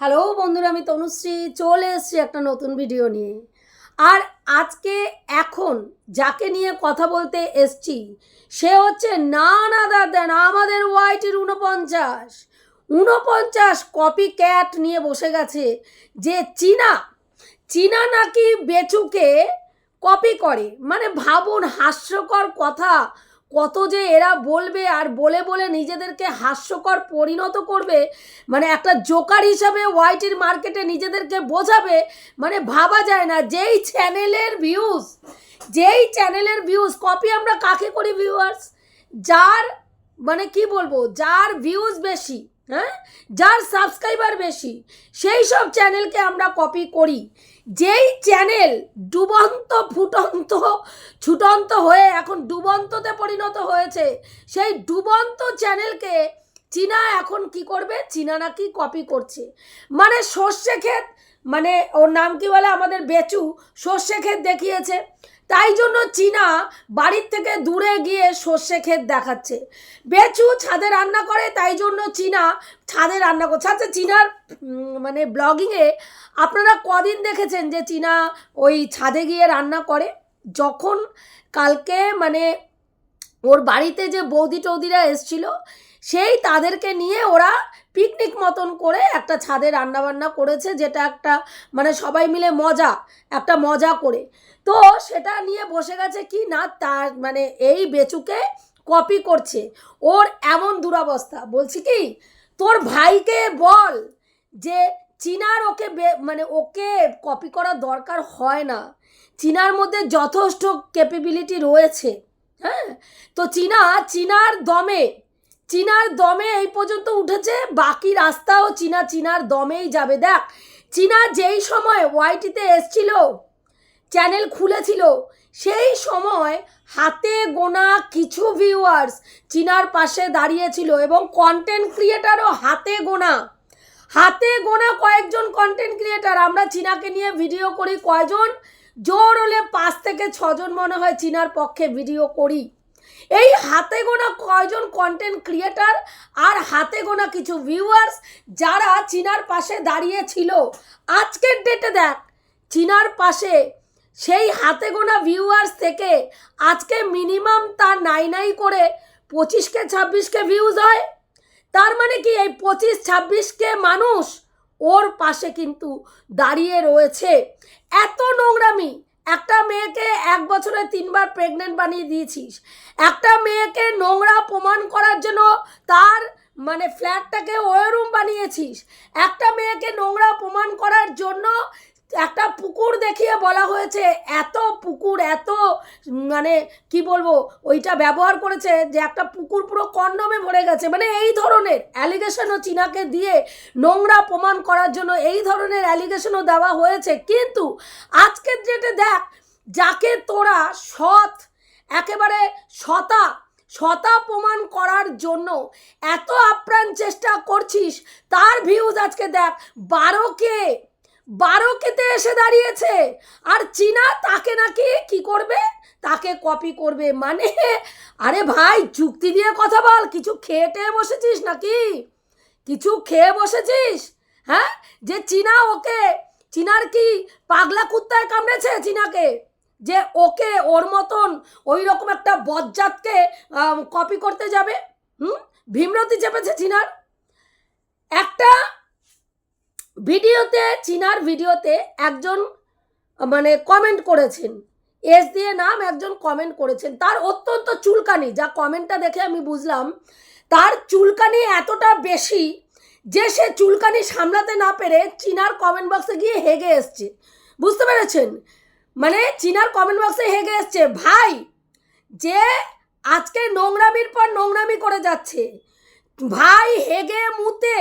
Hello বন্ধুরা, আমি তনুশ্রী, চলে এসেছি একটা নতুন ভিডিও নিয়ে। আর আজকে এখন যাকে নিয়ে কথা বলতে এসছি, সে হচ্ছে না না দাদা আমাদের ওয়াইটির উনপঞ্চাশ উনপঞ্চাশ কপি ক্যাট নিয়ে বসে গেছে যে চীনা চীনা নাকি বেচুকে কপি করে। মানে ভাবুন, হাস্যকর কথা। কত যে এরা বলবে আর বলে বলে নিজেদেরকে হাস্যকর পরিণত করবে মানে একটা জোকার হিসাবে ওয়াইটির মার্কেটে নিজেদেরকে বোঝাবে মানে ভাবা যায় না। যেই চ্যানেলের ভিউজ যেই চ্যানেলের ভিউজ কপি আমরা কাকে করি ভিউয়ার্স যার মানে কি বলব, যার ভিউজ বেশি হ্যাঁ? যার সাবস্ক্রাইবার বেশি, সেই সব চ্যানেলকে আমরা কপি করি। যেই চ্যানেল ডুবন্ত, ফুটন্ত, ছুটন্ত হয়ে এখন ডুবন্ততে পরিণত হয়েছে, সেই ডুবন্ত চ্যানেলকে চীনা এখন কি করবে? চীনা নাকি কপি করছে। মানে সর্ষে ক্ষেত মানে ওর নাম কি বলে আমাদের বেচু, সর্ষে ক্ষেত দেখিয়েছে। তাই জন্য চীনা বাড়ির থেকে দূরে গিয়ে সর্ষে ক্ষেত দেখাচ্ছে। বেচু ছাদে রান্না করে, তাই জন্য চীনা ছাদে রান্না করছে। আচ্ছা চীনার মানে ব্লগিংয়ে আপনারা কদিন দেখেছেন যে চীনা ওই ছাদে গিয়ে রান্না করে? যখন কালকে মানে ওর বাড়িতে যে বৌদি টৌদিরা এসছিল, সেই তাদেরকে নিয়ে ওরা পিকনিক মতন করে একটা ছাদে রান্নাবান্না করেছে, যেটা একটা মানে সবাই মিলে মজা, একটা মজা করে। তো সেটা নিয়ে বসে গেছে কি না, তার মানে এই বেচুকে কপি করছে। ওর এমন দুরবস্থা, বলছি কি, তোর ভাইকে বল যে চীনার ওকে মানে ওকে কপি করার দরকার হয় না। চীনার মধ্যে যথেষ্ট ক্যাপেবিলিটি রয়েছে হ্যাঁ? তো চীনা, চীনার দমে চীনার দমে এই পর্যন্ত উঠেছে, বাকি রাস্তাও চীনা, চীনার দমেই যাবে। দেখ, চীনা যেই সময় ওয়াইটিতে এসছিল, চ্যানেল খুলেছিল, সেই সময় হাতে গোনা কিছু ভিউয়ার্স চীনার পাশে দাঁড়িয়েছিল এবং কন্টেন্ট ক্রিয়েটারও হাতে গোনা। হাতে গোনা কয়েকজন কন্টেন্ট ক্রিয়েটার আমরা চীনাকে নিয়ে ভিডিও করি, কয়জন? জোর হলে পাঁচ থেকে ছজন মনে হয় চীনার পক্ষে ভিডিও করি। এই হাতে গোনা কয়জন কন্টেন্ট ক্রিয়েটার আর হাতে গোনা কিছু ভিউয়ার্স যারা চীনার পাশে দাঁড়িয়েছিল? আজকের ডেটে দেখ, চীনার পাশে সেই হাতে গোনা ভিউয়ার্স থেকে আজকে মিনিমাম তার নাই নাই করে পঁচিশকে ছাব্বিশকে ভিউজ হয়। তার মানে কি এই পঁচিশ ছাব্বিশকে মানুষ ওর পাশে কিন্তু দাঁড়িয়ে রয়েছে। এত নোংরামি একটা মেয়েকে এক বছরে তিনবার প্রেগনেন্ট বানিয়ে দিয়েছিস। একটা মেয়েকে নোংরা প্রমাণ করার জন্য তার মানে ফ্ল্যাটটাকে ওয়েরুম বানিয়েছিস। একটা মেয়েকে নোংরা প্রমাণ করার জন্য একটা পুকুর দেখিয়ে বলা হয়েছে, এত পুকুর, এত মানে কি বলব, ওইটা ব্যবহার করেছে যে একটা পুকুর পুরো কন্ডমে ভরে গেছে। মানে এই ধরনের অ্যালিগেশনও চীনাকে দিয়ে নোংরা প্রমাণ করার জন্য এই ধরনের অ্যালিগেশনও দেওয়া হয়েছে। কিন্তু আজকের যেটা দেখ, যাকে তোরা সৎ, একেবারে সতা সতা প্রমাণ করার জন্য এত আপ্রাণ চেষ্টা করছিস, তার ভিউজ আজকে দেখ, বারো কে বারো কেতে এসে দাঁড়িয়েছে। আর চীনা তাকে নাকি কি করবে? তাকে কপি করবে মানে? আরে ভাই, যুক্তি দিয়ে কথা বল। কিছু খেয়ে টেয়ে বসেছিস নাকি? কিছু খেয়ে বসেছিস? হ্যাঁ? যে চীনা ওকে, চীনার কি পাগলা কুত্তায় কামড়েছে চীনাকে? যে ওকে ওর মতন ওই রকম একটা বজ্জাতকে কপি করতে যাবে? হুম? ভীমরতি চেপেছে চীনার। একটা ভিডিওতে, চীনার ভিডিওতে একজন মানে কমেন্ট করেছেন। এস দিয়ে নাম একজন কমেন্ট করেছেন। তার অত্যন্ত চুলকানি, যা কমেন্টটা দেখে আমি বুঝলাম, তার চুলকানি এতটা বেশি যে সে চুলকানি সামলাতে না পেরে চীনার কমেন্ট বক্সে গিয়ে হেগে এসছে। বুঝতে পেরেছেন? মানে চীনার কমেন্ট বক্সে হেগে এসছে, ভাই, যে আজকে নোংরামির পর নোংরামি করে যাচ্ছে, ভাই হেগে মুতে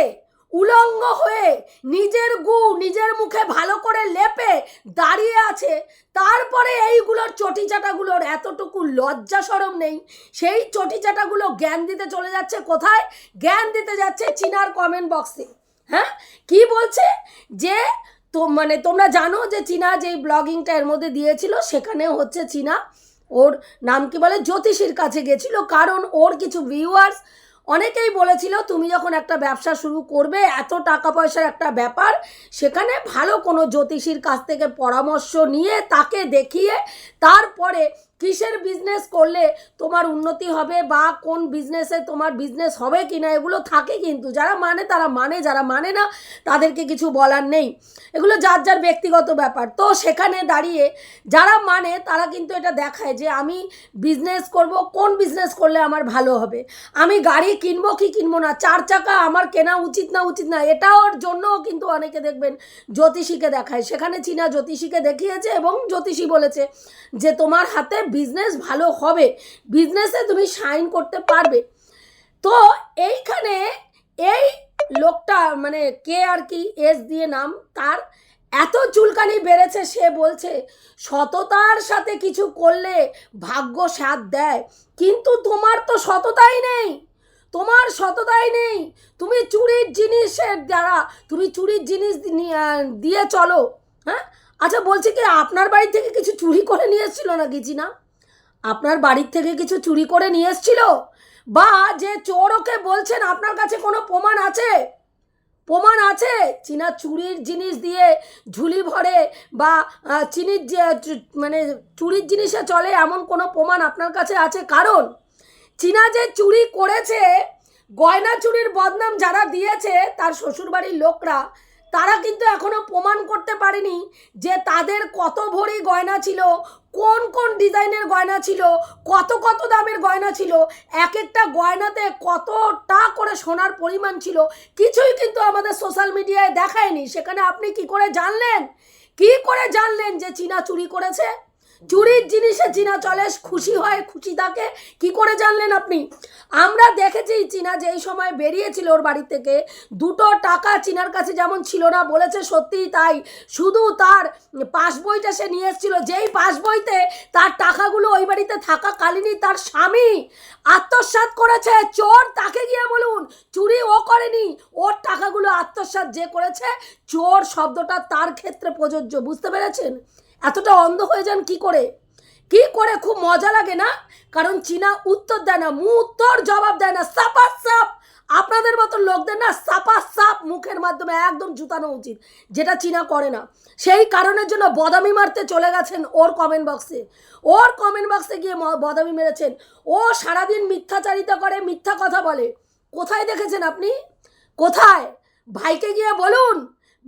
উলঙ্গ হয়ে নিজের গু নিজের মুখে ভালো করে লেপে দাঁড়িয়ে আছে। তারপরে এইগুলোর চটি চাটাগুলোর এতটুকু লজ্জা সরম নেই। সেই চটি চাটাগুলো জ্ঞান দিতে চলে যাচ্ছে কোথায়? জ্ঞান দিতে যাচ্ছে চীনার কমেন্ট বক্সে হ্যাঁ? কি বলছে? যে তো মানে তোমরা জানো যে চীনা যেই ব্লগিংটা এর মধ্যে দিয়েছিল, সেখানে হচ্ছে চীনা ওর নাম কি বলে? জ্যোতিষীর কাছে গেছিল, কারণ ওর কিছু ভিউয়ার্স অনেকেই বলেছিল, তুমি যখন একটা ব্যবসা শুরু করবে, এত টাকা পয়সার একটা ব্যাপার, সেখানে ভালো কোনো জ্যোতিষীর কাছ থেকে পরামর্শ নিয়ে তাকে দেখিয়ে তারপরে কিসের বিজনেস করলে তোমার উন্নতি হবে বা কোন বিজনেসে তোমার বিজনেস হবে কি না এগুলো থাকে কিন্তু। যারা মানে তারা মানে যারা মানে না, তাদেরকে কিছু বলার নেই। এগুলো যার যার ব্যক্তিগত ব্যাপার। তো সেখানে দাঁড়িয়ে যারা মানে তারা কিন্তু এটা দেখায় যে আমি বিজনেস করব, কোন বিজনেস করলে আমার ভালো হবে? আমি গাড়ি কিনবো কি কিনবো না? চার চাকা আমার কেনা উচিত না উচিত না এটাওর জন্যও কিন্তু অনেকে দেখবেন জ্যোতিষীকে দেখায়। সেখানে চীনা জ্যোতিষীকে দেখিয়েছে এবং জ্যোতিষী বলেছে যে তোমার হাতে বিজনেস ভালো হবে বিজনেসে তুমি সাইন করতে পারবে। তো এইখানে এই লোকটা মানে কে আর কি এস দিয়ে নাম, তার এত চুলকানি বেড়েছে, সে বলছে, সততার সাথে কিছু করলে ভাগ্য সাথ দেয়, কিন্তু তোমার তো সততাই নেই, তোমার সততাই নেই, তুমি চুরির জিনিসের দ্বারা, তুমি চুরির জিনিস দিয়ে চলো হ্যাঁ? আচ্ছা বলছি কি, আপনার বাড়ি থেকে কিছু চুরি করে নিয়ে এসেছিল না কিছু না আপনার বাড়ির থেকে কিছু চুরি করে নিয়ে এসেছিল? বা যে চোর ওকে বলছেন, আপনার কাছে কোনো প্রমাণ আছে? প্রমাণ আছে? চীনা চুরির জিনিস দিয়ে ঝুলি ভরে বা চিনির যে মানে চুরির জিনিসে চলে এমন কোনো প্রমাণ আপনার কাছে আছে? কারণ চীনা যে চুরি করেছে, গয়না চুরির বদনাম যারা দিয়েছে, তার শ্বশুরবাড়ির লোকরা তারা কিন্তু এখনও প্রমাণ করতে পারেনি যে তাদের কত ভরি গয়না ছিল, কোন কোন ডিজাইনের গয়না ছিল, কত কত দামের গয়না ছিল এক একটা গয়নাতে কতটা করে সোনার পরিমাণ ছিল, কিছুই কিন্তু আমাদের সোশ্যাল মিডিয়ায় দেখায়নি। সেখানে আপনি কি করে জানলেন? কি করে জানলেন যে চীনা চুরি করেছে? চুরির জিনিসে চীনা চলে খুশি হয়, খুশি থাকে। কি করে জানলেন আপনি? আমরা দেখেছি চীনা যেই সময় বেরিয়েছিল ওর বাড়ি থেকে, দুটো টাকা চীনার কাছে যেমন ছিল না, বলেছে সত্যিই তাই। শুধু তার পাস বইটা সে নিয়ে এসেছিল, যেই পাস বইতে তার টাকাগুলো ওই বাড়িতে থাকাকালীনই তার স্বামী আত্মসাৎ করেছে। চোর তাকে গিয়ে বলুন, চুরি ও করেনি, ওর টাকাগুলো আত্মসাৎ যে করেছে, চোর শব্দটা তার ক্ষেত্রে প্রযোজ্য, বুঝতে পেরেছেন? এতটা অন্ধ হয়ে যান কি করে? কি করে খুব মজা লাগে না? কারণ চীনা উত্তর দেয় না উত্তর জবাব দেয় না, সাপা সাপ! আপনাদের মতো লোকদের না সাপা সাপ মুখের মাধ্যমে একদম জুতানো উচিত, যেটা চীনা করে না। সেই কারণের জন্য বদামি মারতে চলে গেছেন ওর কমেন্ট বক্সে ওর কমেন্ট বক্সে গিয়ে বদামি মেরেছেন। ও সারাদিন মিথ্যাচারিতা করে, মিথ্যা কথা বলে। কোথায় দেখেছেন আপনি? কোথায়? ভাইকে গিয়ে বলুন!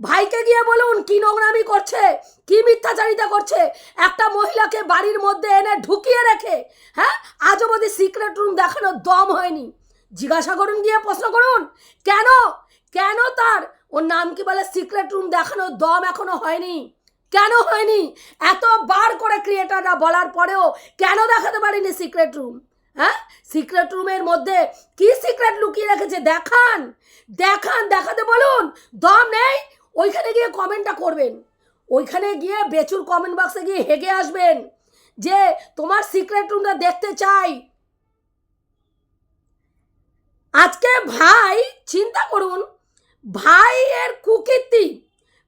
ভাইকে গিয়ে বলুন কি নোংরামি করছে, কি মিথ্যাচারিতা করছে। একটা মহিলাকে বাড়ির মধ্যে এনে ঢুকিয়ে রেখে হ্যাঁ আজও অবধি সিক্রেট রুম দেখানোর দম হয়নি। জিজ্ঞাসা করুন, গিয়ে প্রশ্ন করুন। কেন? কেন তার? ওর নাম কি বলে? সিক্রেট রুম দেখানোর দম এখনও হয়নি। কেন হয়নি? এত বার করে ক্রিয়েটাররা বলার পরেও কেন দেখাতে পারিনি সিক্রেট রুম হ্যাঁ সিক্রেট রুমের মধ্যে কি সিক্রেট লুকিয়ে রেখেছে? দেখান। দেখান, দেখাতে বলুন। দম নেই? ওইখানে গিয়ে কমেন্টটা করবেন। ওইখানে গিয়ে বেচুর কমেন্ট বক্সে গিয়ে হেগে আসবেন যে, তোমার সিক্রেট রুমটা দেখতে চাই। আজকে ভাই, চিন্তা করুন, ভাইয়ের কুকীর্তি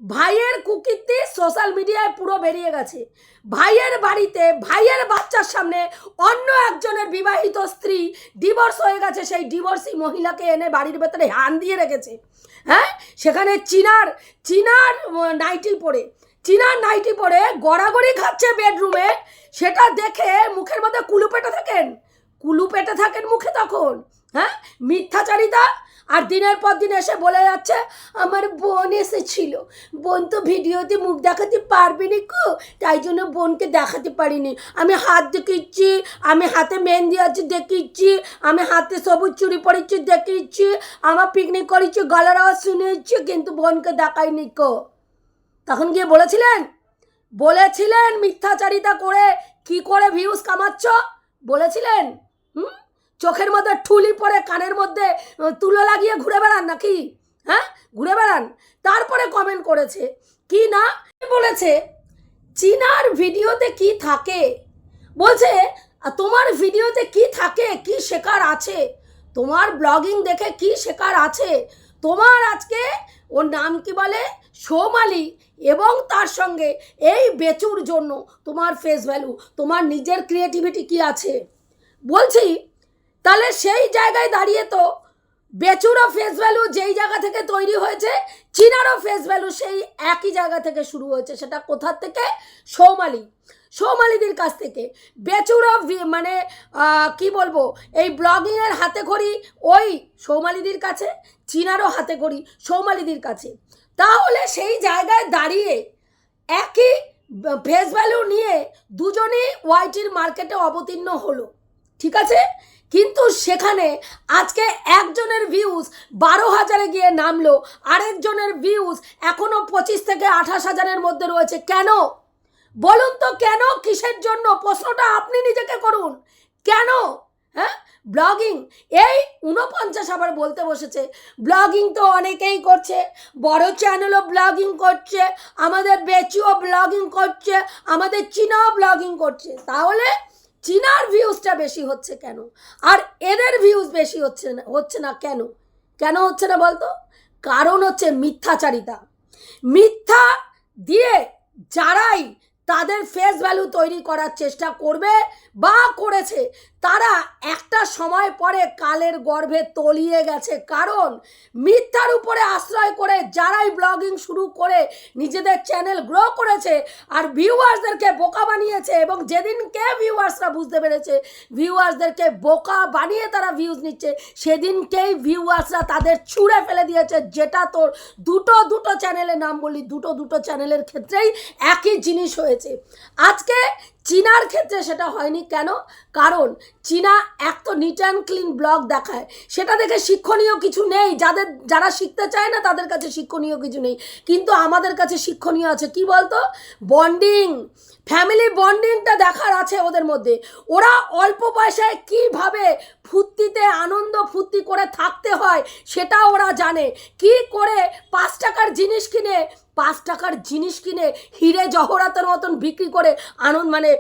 ভাইয়ের কুকীর্তি সোশ্যাল মিডিয়ায় পুরো বেরিয়ে গেছে। ভাইয়ের বাড়িতে, ভাইয়ের বাচ্চার সামনে অন্য একজনের বিবাহিত স্ত্রী ডিভোর্স হয়ে গেছে। সেই ডিভোর্সি মহিলাকে এনে বাড়ির ভেতরে হান দিয়ে রেখেছে। হ্যাঁ? সেখানে চিনার চিনার নাইটি পরে। চিনার নাইটি পরে গড়াগড়ি খাচ্ছে বেডরুমে সেটা দেখে মুখের মধ্যে কুলু পেটে থাকেন। কুলু পেটে থাকেন মুখে তখন হ্যাঁ? মিথ্যাচারিতা আর দিনের পর দিন এসে বলে যাচ্ছে, আমার বোন এসেছিল। বোন তো ভিডিওতে মুখ দেখাতে পারবে নি কো। তাই জন্য বোনকে দেখাতে পারিনি। আমি হাত দেখিচ্ছি আমি হাতে মেহেন্দি আছে দেখিচ্ছি আমি হাতে সবুজ চুড়ি পরেছি দেখিচ্ছি আমার পিকনিক করেছি, গলার আওয়াজ শুনেছি, কিন্তু বোনকে দেখাইনি কো। তখন গিয়ে বলেছিলেন বলেছিলেন মিথ্যাচারিতা করে কি করে ভিউজ কামাচ্ছ? বলেছিলেন, হুম? চোখের মধ্যে ঠুলি পরে কানের মধ্যে তুলো লাগিয়ে ঘুরে বেড়ান নাকি? হ্যাঁ? ঘুরে বেড়ান। তারপরে কমেন্ট করেছে, কি না? বলেছে, চীনার ভিডিওতে কি থাকে? বলছে তোমার ভিডিওতে কি থাকে? কি শেখার আছে? তোমার ব্লগিং দেখে কি শেখার আছে? তোমার আজকে ওর নাম কি বলে? সৌমালি। এবং তার সঙ্গে এই বেচুর জন্য তোমার ফেস ভ্যালু তোমার নিজের ক্রিয়েটিভিটি কি আছে? বলছি তাহলে সেই জায়গায় দাঁড়িয়ে তো বেচুরও ফেস ভ্যালু যেই জায়গা থেকে তৈরি হয়েছে, চীনারও ফেস ভ্যালু সেই একই জায়গা থেকে শুরু হয়েছে, সেটা কোথার থেকে? সৌমালি। সৌমালিদির কাছ থেকে। বেচুরও মানে কি বলব, এই ব্লগিংয়ের হাতে খড়ি ওই সৌমালিদির কাছে, চীনারও হাতে খড়ি সৌমালিদির কাছে। তাহলে সেই জায়গায় দাঁড়িয়ে একই ফেস ভ্যালু নিয়ে দুজনেই ওয়াইটির মার্কেটে অবতীর্ণ হলো। ঠিক আছে? কিন্তু সেখানে আজকে একজনের ভিউজ বারো হাজারে গিয়ে নামলো, আরেকজনের ভিউজ এখনও পঁচিশ থেকে আঠাশ হাজারের মধ্যে রয়েছে। কেন? বলুন তো কেন? কিসের জন্য? প্রশ্নটা আপনি নিজেকে করুন। কেন? হ্যাঁ? ব্লগিং। এই উনপঞ্চাশ আবার বলতে বসেছে। ব্লগিং তো অনেকেই করছে। বড় চ্যানেলও ব্লগিং করছে। আমাদের বেচুও ব্লগিং করছে। আমাদের চীনাও ব্লগিং করছে। তাহলে চীনার ভিউজটা বেশি হচ্ছে কেন? আর এদের ভিউজ বেশি হচ্ছে না হচ্ছে না কেন? কেন হচ্ছে না বলতো? কারণ হচ্ছে মিথ্যাচারিতা। মিথ্যা দিয়ে যারাই তাদের ফেস ভ্যালু তৈরি করার চেষ্টা করবে বা করেছে তারা একটা সময় পরে কালের গর্ভে তলিয়ে গেছে। কারণ মিথ্যার উপরে আশ্রয় করে যারাই ব্লগিং শুরু করে নিজেদের চ্যানেল গ্রো করেছে আর ভিউয়ার্সদেরকে বোকা বানিয়েছে এবং যেদিনকে ভিউয়ার্সরা বুঝতে পেরেছে ভিউয়ার্সদেরকে বোকা বানিয়ে তারা ভিউজ নিচ্ছে, সেদিনকেই ভিউয়ার্সরা তাদের ছুঁড়ে ফেলে দিয়েছে। যেটা তোর দুটো দুটো চ্যানেলের নাম বলি দুটো দুটো চ্যানেলের ক্ষেত্রেই একই জিনিস হয়েছে। আজকে চীনার ক্ষেত্রে সেটা হয়নি। কেন? কারণ চীনা এক তো নিট অ্যান্ড ক্লিন ব্লগ দেখায়। সেটা দেখে শিক্ষণীয় কিছু নেই। যাদের, যারা শিখতে চায় না, তাদের কাছে শিক্ষণীয় কিছু নেই। কিন্তু আমাদের কাছে শিক্ষণীয় আছে কি বলতো? বন্ডিং ফ্যামিলি বন্ডিংটা দেখার আছে ওদের মধ্যে। ওরা অল্প পয়সায় কীভাবে ফুর্তিতে আনন্দ ফুর্তি করে থাকতে হয় সেটা ওরা জানে। কি করে পাঁচ টাকার জিনিস কিনে পাঁচ টাকার জিনিস কিনে হিরে জহরাতের মতন বিক্রি করে আনন্দ মানে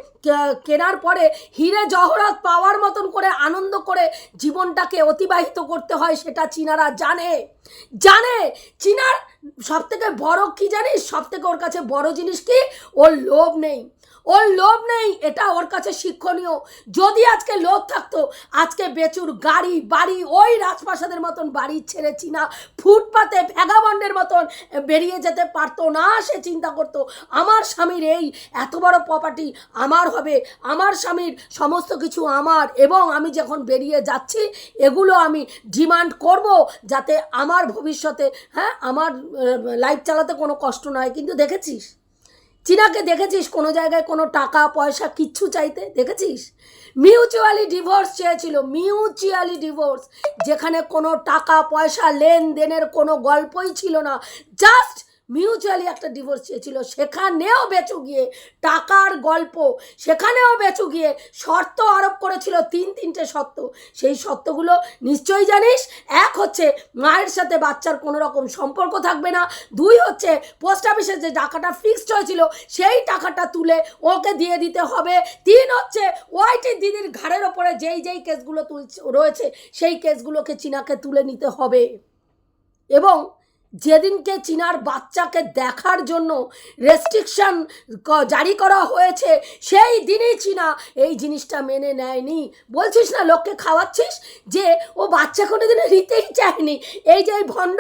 কেনার পরে হিরে জহরাত পাওয়ার মতন করে আনন্দ করে জীবনটাকে অতিবাহিত করতে হয়, সেটা চীনারা জানে। জানে! চীনার সবথেকে বড় কি জানিস? সবথেকে ওর কাছে বড় জিনিস কি? ওর লোভ নেই। ওর লোভ নেই, এটা ওর কাছে শিক্ষণীয়। যদি আজকে লোভ থাকতো, আজকে বেচুর গাড়ি, বাড়ি, ওই রাজপ্রাসাদের মতন বাড়ি ছেড়ে চীনা ফুটপাতে ভ্যাগাবন্ডের মতন বেরিয়ে যেতে পারতো না, সে চিন্তা করতো, আমার স্বামীর এই এত বড় প্রপার্টি আমার হবে, আমার স্বামীর সমস্ত কিছু আমার, এবং আমি যখন বেরিয়ে যাচ্ছি, এগুলো আমি ডিমান্ড করব যাতে আমার ভবিষ্যতে হ্যাঁ আমার লাইফ চালাতে কোনো কষ্ট নয়। কিন্তু দেখেছিস? চীনাকে দেখেছিস? কোনো জায়গায় কোনো টাকা, পয়সা, কিচ্ছু চাইতে? দেখেছিস? মিউচুয়ালি ডিভোর্স চেয়েছিল, মিউচুয়ালি ডিভোর্স। যেখানে কোনো টাকা, পয়সা, লেনদেনের কোনো গল্পই ছিল না। জাস্ট মিউচুয়ালি একটা ডিভোর্স চেয়েছিল, সেখানেও বেচু গিয়ে টাকার গল্প, সেখানেও বেচু গিয়ে শর্ত আরোপ করেছিল, তিন তিনটে শর্ত। সেই শর্তগুলো নিশ্চয়ই জানিস, এক হচ্ছে মায়ের সাথে বাচ্চার কোনো রকম সম্পর্ক থাকবে না, দুই হচ্ছে পোস্ট অফিসে যে টাকাটা ফিক্সড হয়েছিল, সেই টাকাটা তুলে ওকে দিয়ে দিতে হবে, তিন হচ্ছে ওয়াইটি দিদির ঘাড়ের ওপরে যেই যেই কেসগুলো তুলছে, রয়েছে, সেই কেসগুলোকে চীনাকে তুলে নিতে হবে। এবং যেদিনকে চীনার বাচ্চাকে দেখার জন্য রেস্ট্রিকশন জারি করা হয়েছে, সেই দিনই চীনা এই জিনিসটা মেনে নেয়নি। বলছিস না লোককে খাওয়াচ্ছিস? যে ও বাচ্চা কোনো দিনে নিতেই চায়নি। এই যে এই ভণ্ড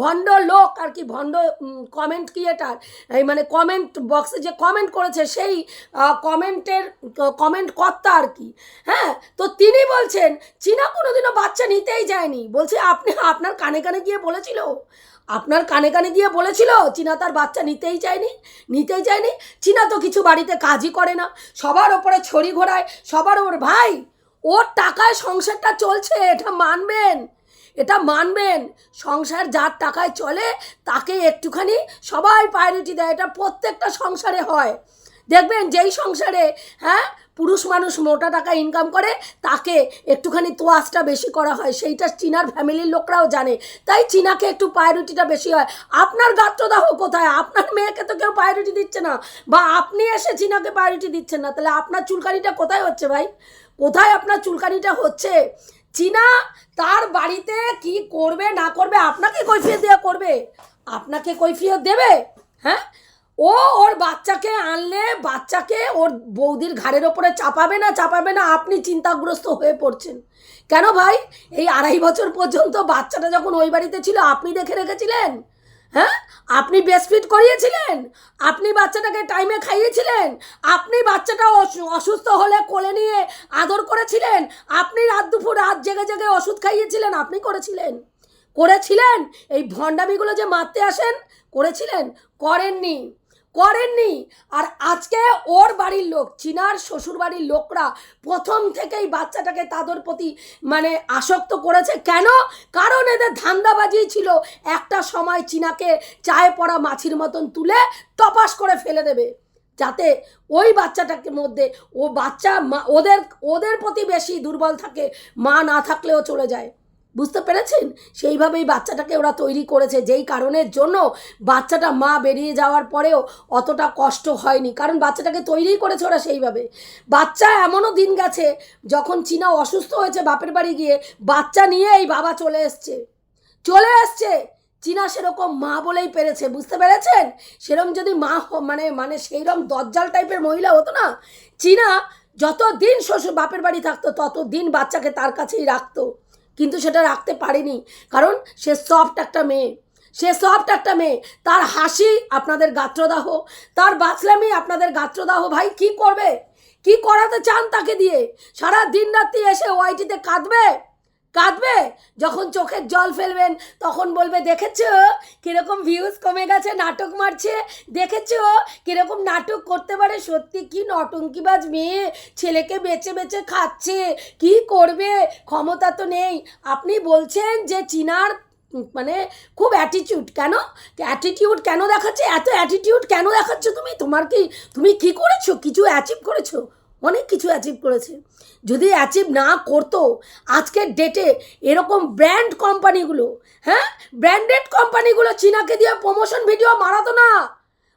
ভণ্ড লোক আর কি, ভণ্ড কমেন্ট ক্রিয়েটার এই মানে কমেন্ট বক্সে যে কমেন্ট করেছে, সেই কমেন্টের কমেন্ট কর্তা আর কি। হ্যাঁ তো তিনি বলছেন, চীনা কোনোদিনও বাচ্চা নিতেই যায়নি। বলছে, আপনি, আপনার কানে কানে গিয়ে বলেছিল? আপনার কানে কানে গিয়ে বলেছিল, চীনা তার বাচ্চা নিতেই চায়নি নিতেই চায়নি। চীনা তো কিছু বাড়িতে কাজই করে না। সবার ওপরে ছড়ি ঘোরায়, সবার ওপর ভাই, ওর টাকায় সংসারটা চলছে, এটা মানবেন এটা মানবেন। সংসার যার টাকায় চলে, তাকে একটুখানি সবাই প্রায়োরিটি দেয়। এটা প্রত্যেকটা সংসারে হয়। দেখবেন যেই সংসারে হ্যাঁ পুরুষ মানুষ মোটা টাকা ইনকাম করে, তাকে একটুখানি তোয়াজটা বেশি করা হয়। সেইটা চীনার ফ্যামিলির লোকরাও জানে। তাই চীনাকে একটু প্রায়োরিটিটা বেশি হয়। আপনার গাত্রদাহ কোথায়? আপনার মেয়েকে তো কেউ প্রায়োরিটি দিচ্ছে না। বা আপনি এসে চীনাকে প্রায়োরিটি দিচ্ছেন না। তাহলে আপনার চুলকানিটা কোথায় হচ্ছে ভাই? কোথায় আপনার চুলকানিটা হচ্ছে? চীনা তার বাড়িতে কি করবে, না করবে, আপনাকে কৈফিয়ত দেওয়া করবে? আপনাকে কৈফিয়ত দেবে? হ্যাঁ? ও ওর বাচ্চাকে আনলে বাচ্চাকে ওর বৌদির ঘাড়ের ওপরে চাপাবে না চাপাবে না, আপনি চিন্তাগ্রস্ত হয়ে পড়ছেন। কেন ভাই? এই আড়াই বছর পর্যন্ত বাচ্চাটা যখন ওই বাড়িতে ছিল, আপনি দেখে রেখেছিলেন? হ্যাঁ? আপনি বেস্টফিট করিয়েছিলেন? আপনি বাচ্চাটাকে টাইমে খাইয়েছিলেন? আপনি বাচ্চাটা অসু- অসুস্থ হলে কোলে নিয়ে আদর করেছিলেন? আপনি রাত দুপুর রাত জেগে জেগে ওষুধ খাইয়েছিলেন? আপনি করেছিলেন? করেছিলেন? এই ভণ্ডামিগুলো যে মারতে আসেন, করেছিলেন? করেননি। করেননি। আর আজকে ওর বাড়ির লোক, চিনার শ্বশুর বাড়ির লোকরা প্রথম থেকেই বাচ্চাটাকে তাদের প্রতি মানে আসক্ত করেছে। কেন? কারণ এদের ধান্দাবাজি ছিল, একটা সময় চিনাকে চায়ে পড়া মাছির মতন তুলে টপাস করে ফেলে দেবে, যাতে ওই বাচ্চাটাকে মধ্যে, ও বাচ্চা ওদের ওদের প্রতি বেশি দুর্বল থাকে, মা না থাকলেও চলে যায়। বুঝতে পেরেছেন? সেইভাবেই বাচ্চাটাকে ওরা তৈরি করেছে। যেই কারণের জন্য বাচ্চাটা মা বেরিয়ে যাওয়ার পরেও অতটা কষ্ট হয়নি। কারণ বাচ্চাটাকে তৈরি করেছে ওরা সেইভাবে। বাচ্চা এমনও দিন গেছে, যখন চীনা অসুস্থ হয়েছে বাপের বাড়ি গিয়ে বাচ্চা নিয়ে এই বাবা চলে এসছে। চলে এসছে! চীনা সেরকম মা বলেই পেরেছে, বুঝতে পেরেছেন? সেরকম যদি মা মানে মানে সেইরকম দজ্জাল টাইপের মহিলা হতো না, চীনা যত দিন শ্বশুর বাপের বাড়ি থাকতো তত দিন বাচ্চাকে তার কাছেই রাখতো। কিন্তু সেটা রাখতে পারেনি। কারণ সে সফট একটা মেয়ে। সে সফট একটা মেয়ে। তার হাসি আপনাদের গাত্রদাহ। তার বাঁচলামি আপনাদের গাত্রদাহ। ভাই, কি করবে? কি করাতে চান তাকে দিয়ে? সারা দিন রাত্রি এসে ওয়াইটিতে কাঁদবে? কাঁদবে? যখন চোখের জল ফেলবেন, তখন বলবে, দেখেছ কীরকম ভিউজ কমে গেছে, নাটক মারছে? দেখেছ কীরকম নাটক করতে পারে? সত্যি কি নটঙ্কিবাজ মেয়ে ছেলেকে বেছে বেছে খাচ্ছে? কি করবে? ক্ষমতা তো নেই। আপনি বলছেন যে চীনার মানে খুব অ্যাটিটিউড কেন? অ্যাটিটিউড কেন দেখাচ্ছে? এত অ্যাটিটিউড কেন দেখাচ্ছ তুমি? তোমার কি, তুমি কি করেছ? কিছু অ্যাচিভ করেছ? অনেক কিছু অ্যাচিভ করেছে। যদি অ্যাচিভ না করতো, আজকের ডেটে এরকম ব্র্যান্ড কোম্পানিগুলো হ্যাঁ? ব্র্যান্ডেড কোম্পানিগুলো চীনাকে দিয়ে প্রমোশন ভিডিও মারাতো না।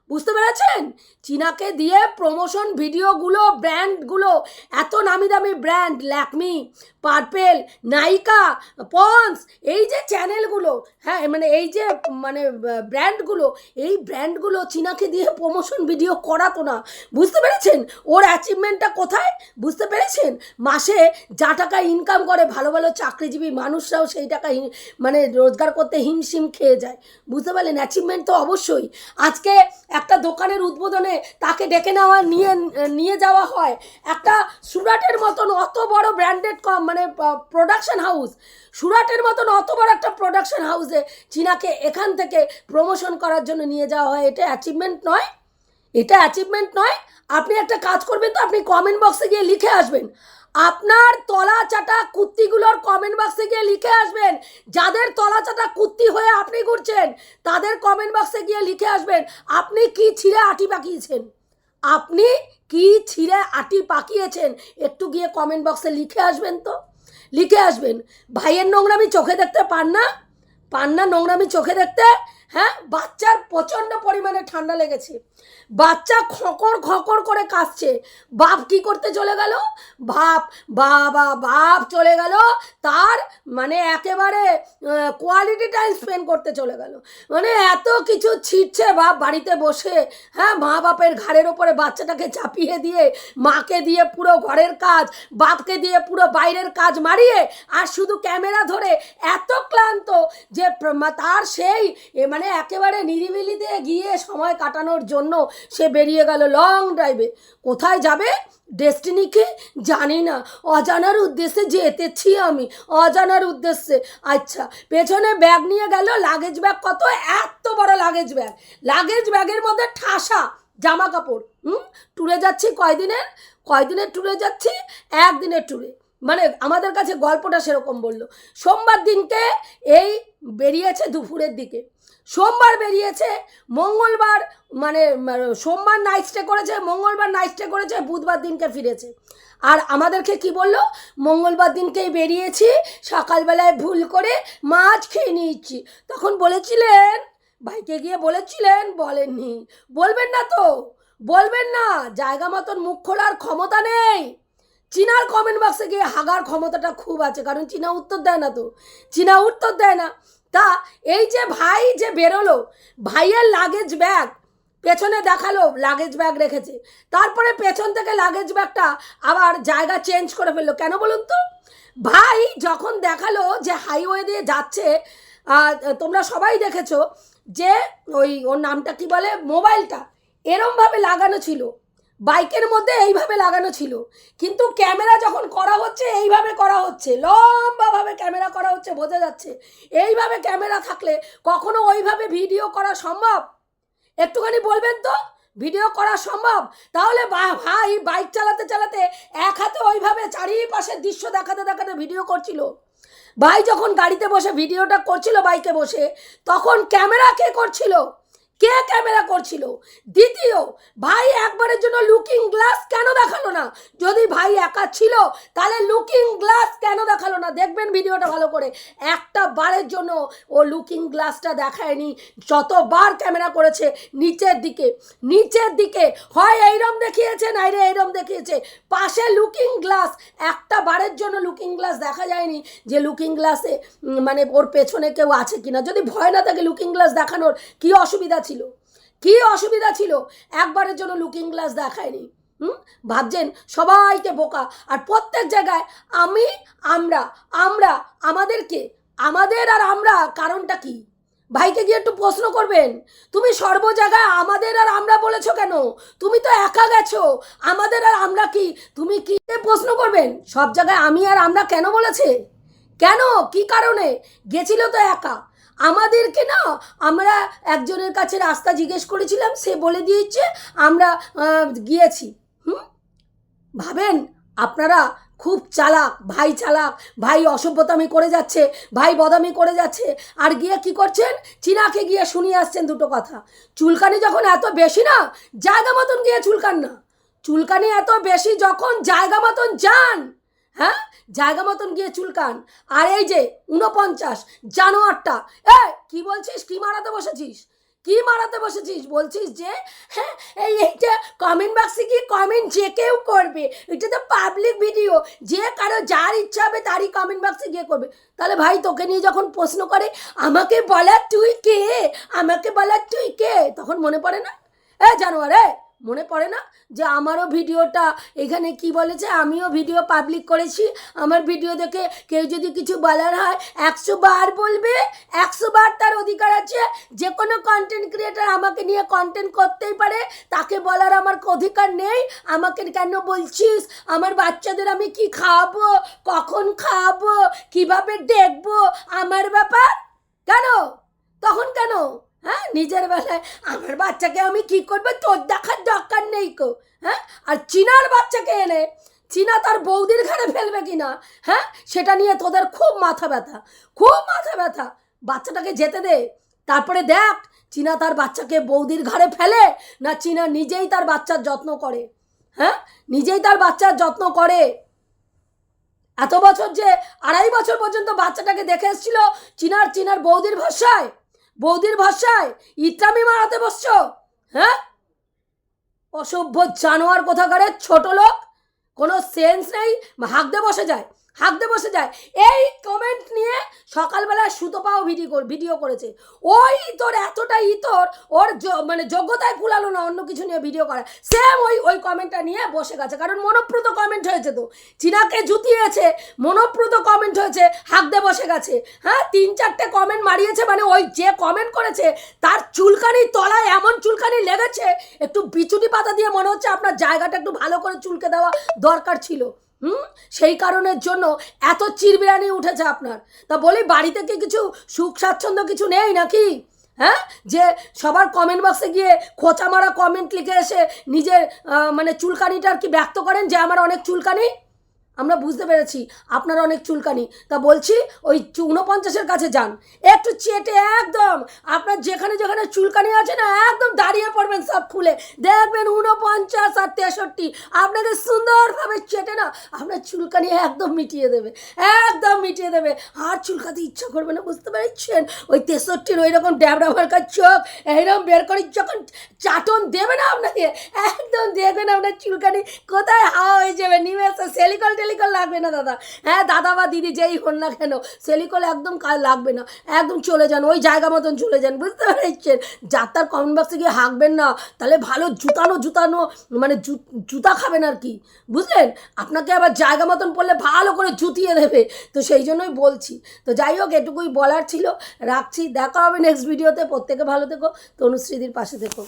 বুঝতে পেরেছেন? চীনাকে দিয়ে প্রমোশন ভিডিওগুলো ব্র্যান্ডগুলো এত নামি দামি brand Lakme purple, Nykaa, Pond's, এই যে চ্যানেলগুলো হ্যাঁ মানে এই যে মানে ব্র্যান্ডগুলো, এই ব্র্যান্ডগুলো চীনাকে দিয়ে প্রমোশন ভিডিও করাতো না। বুঝতে পেরেছেন? ওর অ্যাচিভমেন্টটা কোথায়? বুঝতে পেরেছেন? মাসে যা টাকা ইনকাম করে ভালো ভালো চাকরিজীবী মানুষরাও সেই টাকা মানে রোজগার করতে হিমশিম খেয়ে যায়। বুঝতে পারলেন? অ্যাচিভমেন্ট তো অবশ্যই। আজকে একটা দোকানের উদ্বোধনে তাকে ডেকে নেওয়া, নিয়ে নিয়ে যাওয়া হয়। একটা সুরাটের মতন অত বড় ব্র্যান্ডেড কম মানে প্রোডাকশন হাউস সুরাটের মতন অত বড় একটা প্রোডাকশন হাউসে চীনাকে এখান থেকে প্রমোশন করার জন্য নিয়ে যাওয়া হয়, এটা অ্যাচিভমেন্ট নয়। এটা অ্যাচিভমেন্ট নয়। আপনি একটা কাজ করবেন তো, আপনি কমেন্ট বক্সে গিয়ে লিখে আসবেন। আপনার তলা চাটা কুত্তিগুলোর কমেন্ট বক্সে গিয়ে লিখে আসবেন। যাদের তলা চাটা কুত্তি হয়ে আপনি ঘুরছেন, তাদের কমেন্ট বক্সে গিয়ে লিখে আসবেন, আপনি কি ছিঁড়ে আটি পাকিয়েছেন আপনি কি ছিঁড়ে আটি পাকিয়েছেন? একটু গিয়ে কমেন্ট বক্সে লিখে আসবেন তো। লিখে আসবেন। ভাইয়ের নোংরামি চোখে দেখতে পান না? পান না নোংরামি চোখে দেখতে? হ্যাঁ? বাচ্চার প্রচণ্ড পরিমাণে ঠান্ডা লেগেছে। বাচ্চা খকর খকর করে কাঁদছে। বাপ কি করতে চলে গেল? বাপ, বাবা, বাপ চলে গেল। তার মানে একেবারে কোয়ালিটি টাইম স্পেন্ড করতে চলে গেল। মানে এত কিছু ছিটছে বাপ বাড়িতে বসে। হ্যাঁ? মা বাপের ঘাড়ের ওপরে বাচ্চাটাকে চাপিয়ে দিয়ে, মাকে দিয়ে পুরো ঘরের কাজ, বাপকে দিয়ে পুরো বাইরের কাজ মারিয়ে, আর শুধু ক্যামেরা ধরে এত ক্লান্ত যে তার সেই, এ মানে একেবারে নিরিবিলিতে গিয়ে সময় কাটানোর জন্য সে বেরিয়ে গেল লং ড্রাইভে কোথায় যাবে? ডেস্টিনিকে জানি না। অজানার উদ্দেশ্যে যেতেছি আমি। অজানার উদ্দেশ্যে। আচ্ছা পেছনে ব্যাগ নিয়ে গেল। লাগেজ ব্যাগ কত? এত বড় লাগেজ ব্যাগ লাগেজ ব্যাগের মধ্যে ঠাসা জামা কাপড়। হুম? ট্যুরে যাচ্ছি কয়দিনের? কয়দিনের ট্যুরে যাচ্ছি? একদিনের ট্যুরে মানে আমাদের কাছে গল্পটা সেরকম বলল। সোমবার দিনকে এই বেরিয়েছে দুপুরের দিকে। সোমবার বেরিয়েছে, মঙ্গলবার মানে মানে সোমবার নাইট স্টে করেছে, মঙ্গলবার নাইট স্টে করেছে, বুধবার দিনকে ফিরেছে। আর আমাদেরকে কি বলল? মঙ্গলবার দিনকেই বেরিয়েছি, সকালবেলায় ভুল করে মাছ খেয়ে নিয়েছি। তখন বলেছিলেন, ভাইকে গিয়ে বলেছিলেন, বলেননি। বলবেন না তো, বলবেন না, জায়গা মতন মুখ খোলার ক্ষমতা নেই। চীনার কমেন্ট বক্সে গিয়ে হাগার ক্ষমতাটা খুব আছে, কারণ চীনা উত্তর দেয় না তো। চীনা উত্তর দেয় না। তা এই যে ভাই যে বেরোলো, ভাইয়ের লাগেজ ব্যাগ পেছনে দেখাল লাগেজ ব্যাগ রেখেছে। তারপরে পেছন থেকে লাগেজ ব্যাগটা আবার জায়গা চেঞ্জ করে ফেলল। কেন বলুন তো? ভাই যখন দেখাল যে হাইওয়ে দিয়ে যাচ্ছে তোমরা সবাই দেখেছ যে ওই ওর নামটা কি বলে? মোবাইলটা। এরমভাবে লাগানো ছিল। বাইকের মধ্যে এইভাবে লাগানো ছিল। কিন্তু ক্যামেরা যখন করা হচ্ছে, এইভাবে করা হচ্ছে। লম্বাভাবে ক্যামেরা করা হচ্ছে, বোঝা যাচ্ছে। এইভাবে ক্যামেরা থাকলে কখনো ওইভাবে ভিডিও করা সম্ভব? একটুখানি বলবেন তো? ভিডিও করা সম্ভব? তাহলে ভাই, বাইক চালাতে চালাতে এক হাতে ওইভাবে চারিপাশের দৃশ্য দেখাতে দেখাতে ভিডিও করছিল। ভাই যখন গাড়িতে বসে ভিডিওটা করছিল বাইকে বসে, তখন ক্যামেরা কে করছিল? কে ক্যামেরা করছিল? দ্বিতীয়, ভাই একবারের জন্য লুকিং গ্লাস কেন দেখাল না? যদি ভাই একা ছিল, তাহলে লুকিং গ্লাস কেন দেখাল না? দেখবেন ভিডিওটা ভালো করে। একটা বারের জন্য ও লুকিং গ্লাসটা দেখায়নি, যতবার ক্যামেরা করেছে নিচের দিকে। নিচের দিকে, হয় এইরম দেখিয়েছে, নাইরে এইরম দেখিয়েছে। পাশে লুকিং গ্লাস একটা বারের জন্য লুকিং গ্লাস দেখা যায়নি যে লুকিং গ্লাসে মানে ওর পেছনে কেউ আছে কিনা। যদি ভয় না থাকে লুকিং গ্লাস দেখানোর, কি অসুবিধা ছিল। কি অসুবিধা ছিল? একবারের জন্য লুকিং গ্লাস দেখায়নি। হুম? ভাবছেন সবাইকে বোকা। আর প্রত্যেক জায়গায় আমি, আমরা আমরা, আমাদেরকে, আমাদের আর আমরা কারণটা কি? ভাইকে গিয়ে একটু প্রশ্ন করবেন। তুমি সর্ব জায়গায় আমাদের আর আমরা বলেছ কেন? তুমি তো একা গেছো। আমাদের আর আমরা কি? তুমি কি প্রশ্ন করবেন? সব জায়গায় আমি আর আমরা কেন বলেছে? কেন? কি কারণে? গেছিল তো একা। আমাদেরকে না, আমরা একজনের কাছে রাস্তা জিজ্ঞেস করেছিলাম, সে বলে দিয়েছে, আমরা গিয়েছি। হুম? ভাবেন, আপনারা খুব চালাক, ভাই চালাক, ভাই অসভ্যতামি করে যাচ্ছে, ভাই বদামি করে যাচ্ছে, আর গিয়ে কি করছেন? চীনাকে গিয়ে শুনিয়ে আসছেন দুটো কথা। চুলকানি যখন এত বেশি না, জায়গা মতন গিয়ে চুলকান না। চুলকানি এত বেশি যখন জায়গা মতন যান হ্যাঁ? জায়গা মতন গিয়ে চুলকান। আর এই যে উনপঞ্চাশ জানোয়ারটা, এ, কি বলছিস? কি মারাতে বসেছিস? কি মারাতে বসেছিস? বলছিস যে হ্যাঁ এই এইটা কমেন্ট বক্সে কি কমেন্ট যে কেউ করবে, এটা তো পাবলিক ভিডিও যে কারও যার ইচ্ছা হবে তারই কমেন্ট বক্সে গিয়ে করবে। তাহলে ভাই, তোকে নিয়ে যখন প্রশ্ন করে, আমাকে বলার তুই কে? আমাকে বলার তুই কে? তখন মনে পড়ে না? এ, জানোয়ার, এ মনে পড়ে না যে আমারও ভিডিওটা এখানে কি বলেছে আমিও ভিডিও পাবলিক করেছি। আমার ভিডিও দেখে কেউ যদি কিছু বলার হয়, একশো বার বলবে, একশো বার তার অধিকার আছে। যে কোনো কন্টেন্ট ক্রিয়েটার আমাকে নিয়ে কন্টেন্ট করতেই পারে, তাকে বলার আমার অধিকার নেই। আমাকে কেন বলছিস? আমার বাচ্চাদের আমি কি খাওয়াবো? কখন খাওয়াবো? কীভাবে দেখব? আমার ব্যাপার কেন তখন কেন হ্যাঁ নিজের বেলায় আমার বাচ্চাকে আমি কি করব? তোর দেখার দরকার নেই কো হ্যাঁ? আর চীনার বাচ্চাকে এনে, চীনা তার বৌদির ঘাড়ে ফেলবে কিনা হ্যাঁ? সেটা নিয়ে তোদের খুব মাথা ব্যথা, খুব মাথা ব্যথা। বাচ্চাটাকে যেতে দে। তারপরে দেখ, চীনা তার বাচ্চাকে বৌদির ঘাড়ে ফেলে না চীনা নিজেই তার বাচ্চার যত্ন করে হ্যাঁ? নিজেই তার বাচ্চার যত্ন করে। এত বছর যে আড়াই বছর পর্যন্ত বাচ্চাটাকে দেখে এসেছিল চীনার চীনার বৌদির ভরসায়। বৌদির ভাষায় ইটামি মারাতে বসছ? হ্যাঁ? অসভ্য জানোয়ার কোথাকারের ছোট লোক? কোনো সেন্স নেই? হাঁকতে বসে যায়। হাঁকতে বসে যায়। এই কমেন্ট নিয়ে সকালবেলায় সুতোপাও ভিডিও ভিডিও করেছে। ওই তোর এতটা ইতর, ওর মানে যোগ্যতায় কুলালো না, অন্য কিছু নিয়ে ভিডিও করা। সেম ওই ওই কমেন্টটা নিয়ে বসে গেছে। কারণ মনোপ্রত কমেন্ট হয়েছে তো। চীনাকে জুতিয়েছে, মনোপ্রত কমেন্ট হয়েছে, হাঁকতে বসে গেছে। হ্যাঁ তিন চারটে কমেন্ট মারিয়েছে মানে ওই যে কমেন্ট করেছে, তার চুলকানির তলায় এমন চুলকানি লেগেছে, একটু বিচুটি পাতা দিয়ে মনে হচ্ছে আপনার জায়গাটা একটু ভালো করে চুলকে দেওয়া দরকার ছিল। হুম? সেই কারণের জন্য এত চিরবিরানি উঠেছে আপনার। তা বলি, বাড়িতে কি কিছু সুখ স্বাচ্ছন্দ্য কিছু নেই নাকি? হ্যাঁ? যে সবার কমেন্ট বক্সে গিয়ে খোঁচা মারা কমেন্ট লিখে এসে নিজের মানে চুলকানিটা আর কি ব্যক্ত করেন যে আমার অনেক চুলকানি? আমরা বুঝতে পেরেছি, আপনার অনেক চুলকানি। তা বলছি, ওই ঊনপঞ্চাশের কাছে যান। একটু চেটে একদম, আপনার যেখানে যেখানে চুলকানি আছে না, একদম দাঁড়িয়ে পড়বেন সব খুলে। দেখবেন ঊনপঞ্চাশ আর তেষট্টি আপনাকে সুন্দরভাবে চেটে না, আপনার চুলকানি একদম মিটিয়ে দেবে, একদম মিটিয়ে দেবে। আর চুলকাতে ইচ্ছা করবে না, বুঝতে পেরেছেন? ওই তেষট্টির ওই রকম ড্যাবড়া মার্কার চোখ, এইরকম বের করে যখন চাটন দেবে না আপনাকে, একদম দেখবেন আপনার চুলকানি কোথায় হাওয়া হয়ে যাবে, নিমেষে সেলিকল সেলিকল লাগবে না, দাদা। হ্যাঁ দাদা বা দিদি যেই হন না কেন, সেলিকল একদম লাগবে না। একদম চলে যান, ওই জায়গা মতন চলে যান, বুঝতে পেরেছেন? যাত্রার কমেন্ট বক্সে গিয়ে হাঁকবেন না। তাহলে ভালো জুতানো জুতানো মানে জুতা খাবেন আর কি, বুঝলেন? আপনাকে আবার জায়গা মতন পড়লে ভালো করে জুতিয়ে দেবে। তো সেই জন্যই বলছি। তো যাই হোক, এটুকুই বলার ছিল। রাখছি, দেখা হবে নেক্সট ভিডিওতে প্রত্যেকে ভালো থেকো। তনুশ্রীদির পাশে থেকো।